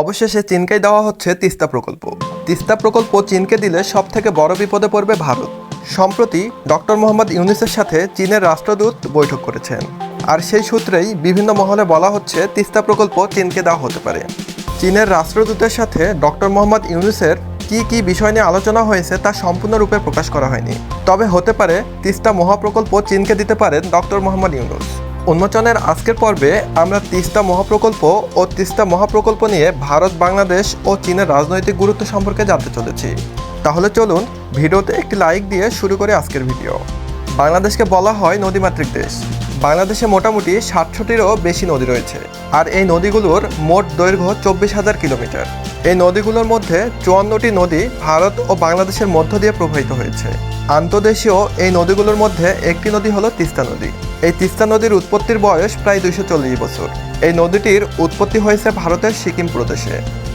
অবশেষে চীনকেই দেওয়া হচ্ছে তিস্তা প্রকল্প। তিস্তা প্রকল্প চীনকে দিলে সব থেকে বড় বিপদে পড়বে ভারত। সম্প্রতি ডক্টর মোহাম্মদ ইউনিসের সাথে চীনের রাষ্ট্রদূত বৈঠক করেছেন। আর সেই সূত্রেই বিভিন্ন মহলে বলা হচ্ছে তিস্তা প্রকল্প চীনকে দেওয়া হতে পারে। চীনের রাষ্ট্রদূতের সাথে ডক্টর মোহাম্মদ ইউনুসের কি কি বিষয় নিয়ে আলোচনা হয়েছে তা সম্পূর্ণরূপে প্রকাশ করা হয়নি। তবে হতে পারে তিস্তা মহাপ্রকল্প চীনকে দিতে পারেন ডক্টর মোহাম্মদ ইউনুস। উন্মোচনের আজকের পর্বে আমরা তিস্তা মহাপ্রকল্প ও তিস্তা মহাপ্রকল্প নিয়ে ভারত, বাংলাদেশ ও চীনের রাজনৈতিক গুরুত্ব সম্পর্কে জানতে চলেছি। তাহলে চলুন ভিডিওতে একটি লাইক দিয়ে শুরু করে আজকের ভিডিও। বাংলাদেশকে বলা হয় নদীমাতৃক দেশ। বাংলাদেশে মোটামুটি সাতশোটিরও বেশি নদী রয়েছে। আর এই নদীগুলোর মোট দৈর্ঘ্য চব্বিশ হাজার কিলোমিটার। এই নদীগুলোর মধ্যে চুয়ান্নটি নদী ভারত ও বাংলাদেশের মধ্য দিয়ে প্রবাহিত হয়েছে। আন্তর্দেশীয় এই নদীগুলোর মধ্যে একটি নদী হলো তিস্তা নদী। এই তিস্তা নদীর উৎপত্তির বয়স প্রায় দুইশো চল্লিশ বছর। এই নদীটির উৎপত্তি হয়েছে ভারতের সিকিম প্রদেশে।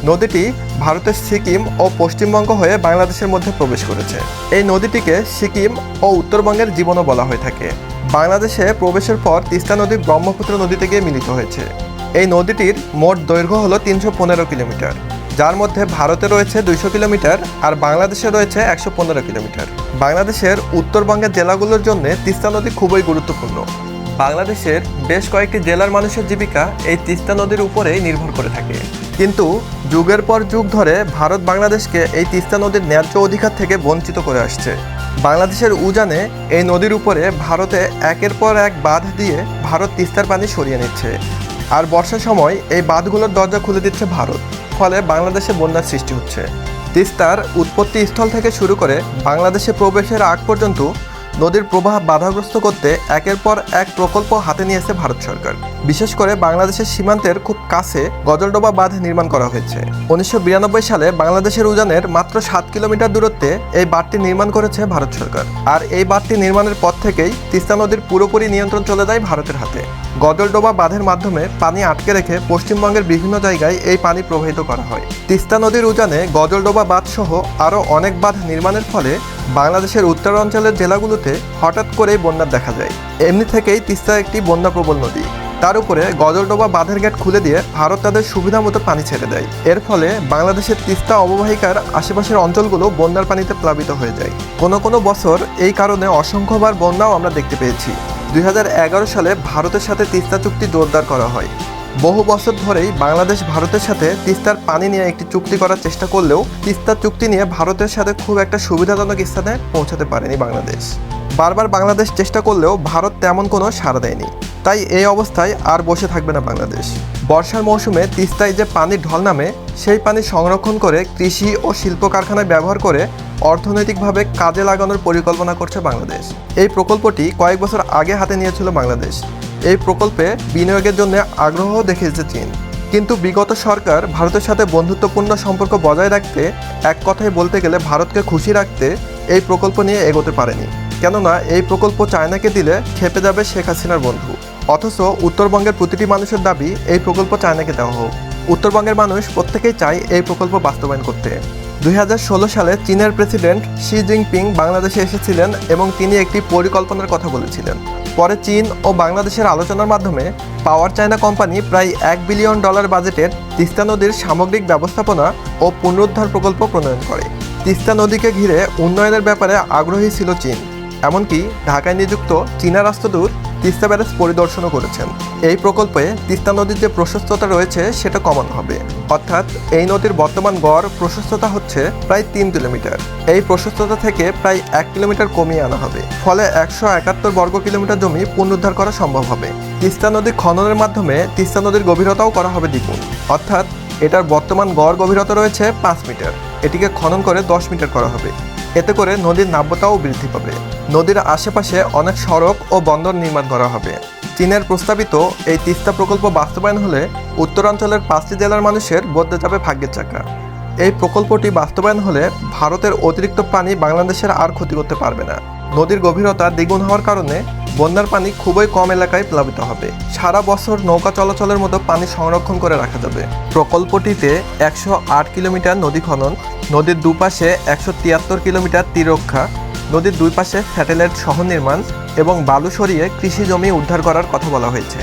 নদীটি ভারতের সিকিম ও পশ্চিমবঙ্গ হয়ে বাংলাদেশের মধ্যে প্রবেশ করেছে। এই নদীটিকে সিকিম ও উত্তরবঙ্গের জীবনও বলা হয়ে থাকে। বাংলাদেশে প্রবেশের পর তিস্তা নদী ব্রহ্মপুত্র নদীতে গিয়ে মিলিত হয়েছে। এই নদীটির মোট দৈর্ঘ্য হলো তিনশো পনেরো কিলোমিটার। যার মধ্যে ভারতে রয়েছে দুইশো কিলোমিটার আর বাংলাদেশে রয়েছে একশো পনেরো কিলোমিটার। বাংলাদেশের উত্তরবঙ্গের জেলাগুলোর জন্য তিস্তা নদী খুবই গুরুত্বপূর্ণ। বাংলাদেশের বেশ কয়েকটি জেলার মানুষের জীবিকা এই তিস্তা নদীর উপরেই নির্ভর করে থাকে। কিন্তু যুগের পর যুগ ধরে ভারত বাংলাদেশকে এই তিস্তা নদীর ন্যায্য অধিকার থেকে বঞ্চিত করে আসছে। বাংলাদেশের উজানে এই নদীর উপরে ভারতে একের পর এক বাঁধ দিয়ে ভারত তিস্তার পানি সরিয়ে নিচ্ছে। আর বর্ষার সময় এই বাঁধগুলোর দরজা খুলে দিচ্ছে ভারত। ফলে বাংলাদেশে বন্যার সৃষ্টি হচ্ছে। তিস্তার উৎপত্তি স্থল থেকে শুরু করে বাংলাদেশে প্রবেশের আগ পর্যন্ত নদীর প্রবাহ বাধাগ্রস্ত করতে একের পর এক প্রকল্প হাতে নিয়েছে ভারত সরকার। বিশেষ করে বাংলাদেশের সীমান্তের খুব কাছে গজলডোবা বাঁধ নির্মাণ করা হয়েছে। উনিশশো বিরানব্বই সালে বাংলাদেশের উজানের মাত্র সাত কিলোমিটার দূরত্বে এই বাঁধটি নির্মাণ করেছে ভারত সরকার। আর এই বাঁধটি নির্মাণের পর থেকেই তিস্তা নদীর পুরোপুরি নিয়ন্ত্রণ চলে যায় ভারতের হাতে। গজলডোবা বাঁধের মাধ্যমে পানি আটকে রেখে পশ্চিমবঙ্গের বিভিন্ন জায়গায় এই পানি প্রবাহিত করা হয়। তিস্তা নদীর উজানে গজলডোবা বাঁধ সহ আরও অনেক বাঁধ নির্মাণের ফলে বাংলাদেশের উত্তরাঞ্চলের জেলাগুলোতে হঠাৎ করেই বন্যার দেখা যায়। এমনি থেকেই তিস্তা একটি বন্যাপ্রবল নদী। তার উপরে গজলডোবা বাঁধের গেট খুলে দিয়ে ভারত তাদের সুবিধা মতো পানি ছেড়ে দেয়। এর ফলে বাংলাদেশের তিস্তা অববাহিকার আশেপাশের অঞ্চলগুলো বন্যার পানিতে প্লাবিত হয়ে যায়। কোনো কোনো বছর এই কারণে অসংখ্যবার বন্যাও আমরা দেখতে পেয়েছি। দুই হাজার এগারো সালে ভারতের সাথে তিস্তা চুক্তি জোরদার করা হয়। বহু বছর ধরেই বাংলাদেশ ভারতের সাথে তিস্তার পানি নিয়ে একটি চুক্তি করার চেষ্টা করলেও তিস্তা চুক্তি নিয়ে ভারতের সাথে খুব একটা সুবিধাজনক স্থানে পৌঁছাতে পারেনি বাংলাদেশ। বারবার বাংলাদেশ চেষ্টা করলেও ভারত তেমন কোনো সাড়া দেয়নি। তাই এই অবস্থায় আর বসে থাকবে না বাংলাদেশ। বর্ষার মৌসুমে তিস্তায় যে পানির ঢল নামে, সেই পানি সংরক্ষণ করে কৃষি ও শিল্প কারখানায় ব্যবহার করে অর্থনৈতিকভাবে কাজে লাগানোর পরিকল্পনা করছে বাংলাদেশ। এই প্রকল্পটি কয়েক বছর আগে হাতে নিয়েছিল বাংলাদেশ। এই প্রকল্পে বিনিয়োগের জন্য আগ্রহ দেখিয়েছে চীন। কিন্তু বিগত সরকার ভারতের সাথে বন্ধুত্বপূর্ণ সম্পর্ক বজায় রাখতে এক কথায় বলতে গেলে ভারতকে খুশি রাখতে এই প্রকল্প নিয়ে এগোতে পারেনি। কেননা এই প্রকল্প চায়নাকে দিলে খেপে যাবে শেখ হাসিনার বন্ধু। অথচ উত্তরবঙ্গের প্রতিটি মানুষের দাবি, এই প্রকল্প চায়নাকে দেওয়া হোক। উত্তরবঙ্গের মানুষ প্রত্যেকেই চায় এই প্রকল্প বাস্তবায়ন করতে। দুই হাজার ষোলো সালে চীনের প্রেসিডেন্ট শি জিনপিং বাংলাদেশে এসেছিলেন এবং তিনি একটি পরিকল্পনার কথা বলেছিলেন। পরে চীন ও বাংলাদেশের আলোচনার মাধ্যমে পাওয়ার চায়না কোম্পানি প্রায় এক বিলিয়ন ডলার বাজেটের তিস্তা নদীর সামগ্রিক ব্যবস্থাপনা ও পুনরুদ্ধার প্রকল্প প্রণয়ন করে। তিস্তা নদীকে ঘিরে উন্নয়নের ব্যাপারে আগ্রহী ছিল চীন। এমনকি ঢাকায় নিযুক্ত চীনা রাষ্ট্রদূত তিস্তা ব্যারেজ পরিদর্শনও করেছেন। এই প্রকল্পে তিস্তা নদীর যে প্রশস্ততা রয়েছে, সেটা কমানো হবে। অর্থাৎ এই নদীর বর্তমান গড় প্রশস্ততা হচ্ছে প্রায় তিন কিলোমিটার। এই প্রশস্ততা থেকে প্রায় এক কিলোমিটার কমিয়ে আনা হবে। ফলে একশো একাত্তর বর্গ কিলোমিটার জমি পুনরুদ্ধার করা সম্ভব হবে। তিস্তা নদী খননের মাধ্যমে তিস্তা নদীর গভীরতাও করা হবে দ্বিগুণ। অর্থাৎ এটার বর্তমান গড় গভীরতা রয়েছে পাঁচ মিটার। এটিকে খনন করে দশ মিটার করা হবে। এতে করে নদীর নাব্যতাও বৃদ্ধি পাবে। নদীর আশেপাশে অনেক সড়ক ও বন্দর নির্মাণ করা হবে। চীনের প্রস্তাবিত এই তিস্তা প্রকল্প বাস্তবায়ন হলে উত্তরাঞ্চলের পাঁচটি জেলার মানুষের বদলে যাবে ভাগ্যের চাকা। এই প্রকল্পটি বাস্তবায়ন হলে ভারতের অতিরিক্ত পানি বাংলাদেশের আর ক্ষতি করতে পারবে না। নদীর গভীরতা দ্বিগুণ হওয়ার কারণে বন্যার পানি খুবই কম এলাকায় প্লাবিত হবে। সারা বছর নৌকা চলাচলের মতো পানি সংরক্ষণ করে রাখা যাবে। প্রকল্পটিতে একশো আট কিলোমিটার নদী খনন, নদীর দুপাশে একশো তিয়াত্তর কিলোমিটার তীরক্ষা নদীর দুই পাশে স্যাটেলাইট সহ নির্মাণ এবং বালু সরিয়ে কৃষি জমি উদ্ধার করার কথা বলা হয়েছে।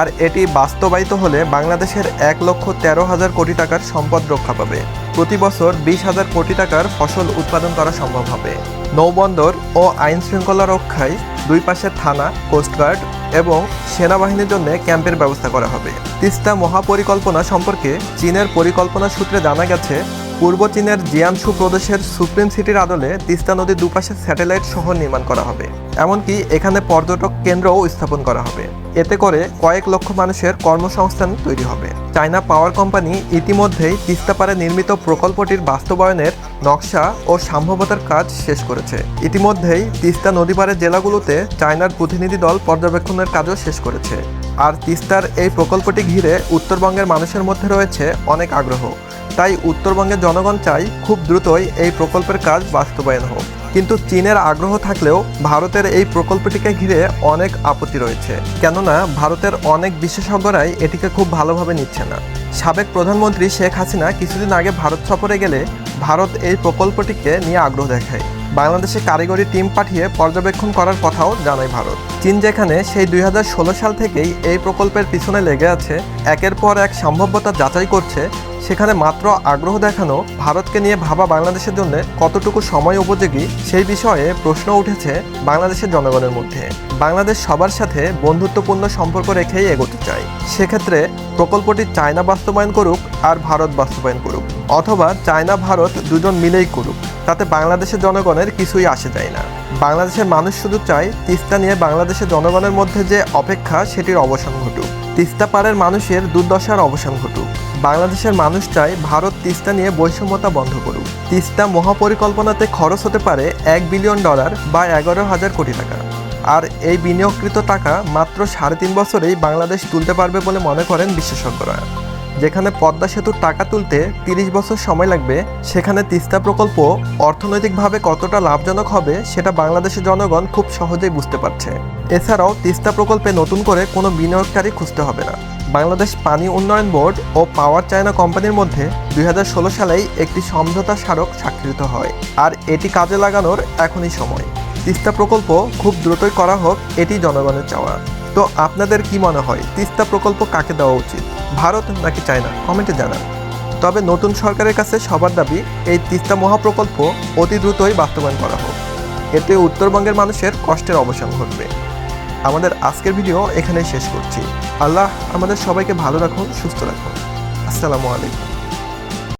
আর এটি বাস্তবায়িত হলে বাংলাদেশের এক লক্ষ তেরো হাজার কোটি টাকার সম্পদ রক্ষা পাবে। প্রতি বছর বিশ হাজার কোটি টাকার ফসল উৎপাদন করা সম্ভব হবে। নৌবন্দর ও আইন শৃঙ্খলা রক্ষায় দুই পাশে থানা কোস্টগার্ড এবং সেনাবাহিনীর জন্য ক্যাম্পের ব্যবস্থা করা হবে। তিস্তা মহাপরিকল্পনা সম্পর্কে চীনের পরিকল্পনা সূত্রে জানা গেছে, পূর্ব চীনের জিয়ানসু প্রদেশের সুপ্রিম সিটির আদলে তিস্তা নদীর দুপাশে স্যাটেলাইট শহর নির্মাণ করা হবে। এমনকি এখানে পর্যটক কেন্দ্রও স্থাপন করা হবে। এতে করে কয়েক লক্ষ মানুষের কর্মসংস্থান তৈরি হবে। চায়না পাওয়ার কোম্পানি ইতিমধ্যেই তিস্তাপাড়ে নির্মিত প্রকল্পটির বাস্তবায়নের নকশা ও সম্ভবতার কাজ শেষ করেছে। ইতিমধ্যেই তিস্তা নদীপাড়ের জেলাগুলোতে চায়নার প্রতিনিধি দল পর্যবেক্ষণের কাজও শেষ করেছে। আর তিস্তার এই প্রকল্পটি ঘিরে উত্তরবঙ্গের মানুষের মধ্যে রয়েছে অনেক আগ্রহ। তাই উত্তরবঙ্গের জনগণ চাই খুব দ্রুতই এই প্রকল্পের কাজ বাস্তবায়ন হোক। কিন্তু চীনের আগ্রহ থাকলেও ভারতের এই প্রকল্পটিকে ঘিরে অনেক আপত্তি রয়েছে। কেননা, ভারতের অনেক বিশেষজ্ঞরাই এটিকে খুব ভালোভাবে নিচ্ছে না। সাবেক প্রধানমন্ত্রী শেখ হাসিনা কিছুদিন আগে ভারত সফরে গেলে ভারত এই প্রকল্পটিকে নিয়ে আগ্রহ দেখায়। বাংলাদেশে কারিগরি টিম পাঠিয়ে পর্যবেক্ষণ করার কথাও জানায় ভারত। চীন যেখানে সেই দুই হাজার ষোলো সাল থেকেই এই প্রকল্পের পিছনে লেগে আছে, একের পর এক সম্ভাব্যতা যাচাই করছে, সেখানে মাত্র আগ্রহ দেখানো, ভারতকে নিয়ে ভাবা বাংলাদেশের জন্য কতটুকু সময় উপযোগী, সেই বিষয়ে প্রশ্ন উঠেছে বাংলাদেশের জনগণের মধ্যে। বাংলাদেশ সবার সাথে বন্ধুত্বপূর্ণ সম্পর্ক রেখেই এগোতে চায়। সেক্ষেত্রে প্রকল্পটি চায়না বাস্তবায়ন করুক আর ভারত বাস্তবায়ন করুক। অথবা চায়না, ভারত দুজন মিলেই করুক, তাতে বাংলাদেশের জনগণের কিছুই আসে যায় না। বাংলাদেশের মানুষ শুধু চায় তিস্তা নিয়ে বাংলাদেশের জনগণের মধ্যে যে অপেক্ষা, সেটির অবসান ঘটুক। তিস্তা পাড়ের মানুষের দুর্দশার অবসান ঘটুক। বাংলাদেশের মানুষ চায় ভারত তিস্তা নিয়ে বৈষম্যতা বন্ধ করুক। তিস্তা মহাপরিকল্পনাতে খরচ হতে পারে এক বিলিয়ন ডলার বা এগারো হাজার কোটি টাকা। আর এই বিনিয়োগকৃত টাকা মাত্র সাড়ে তিন বছরেই বাংলাদেশ তুলতে পারবে বলে মনে করেন বিশেষজ্ঞরা। যেখানে পদ্মা সেতুর টাকা তুলতে তিরিশ বছর সময় লাগবে, সেখানে তিস্তা প্রকল্প অর্থনৈতিকভাবে কতটা লাভজনক হবে সেটা বাংলাদেশের জনগণ খুব সহজেই বুঝতে পারছে। এছাড়াও তিস্তা প্রকল্পে নতুন করে কোনো বিনিয়োগকারী খুঁজতে হবে না। বাংলাদেশ পানি উন্নয়ন বোর্ড ও পাওয়ার চায়না কোম্পানির মধ্যে দুই হাজার ষোলো সালেই একটি সমঝোতা স্মারক স্বাক্ষরিত হয়, আর এটি কাজে লাগানোর এখনই সময়। তিস্তা প্রকল্প খুব দ্রুতই করা হোক, এটি জনগণের চাওয়া। তো আপনাদের কি মনে হয়, তিস্তা প্রকল্প কাকে দেওয়া উচিত, ভারত নাকি চায়না? কমেন্টে জানান। তবে নতুন সরকারের কাছে সবার দাবি, এই তিস্তা মহাপ্রকল্প অতি দ্রুতই বাস্তবায়ন করা হোক। এতে উত্তরবঙ্গের মানুষের কষ্টের অবসান ঘটবে। আমাদের আজকের ভিডিও এখানেই শেষ করছি। আল্লাহ আমাদের সবাইকে ভালো রাখুন, সুস্থ রাখুন। আসসালামু আলাইকুম।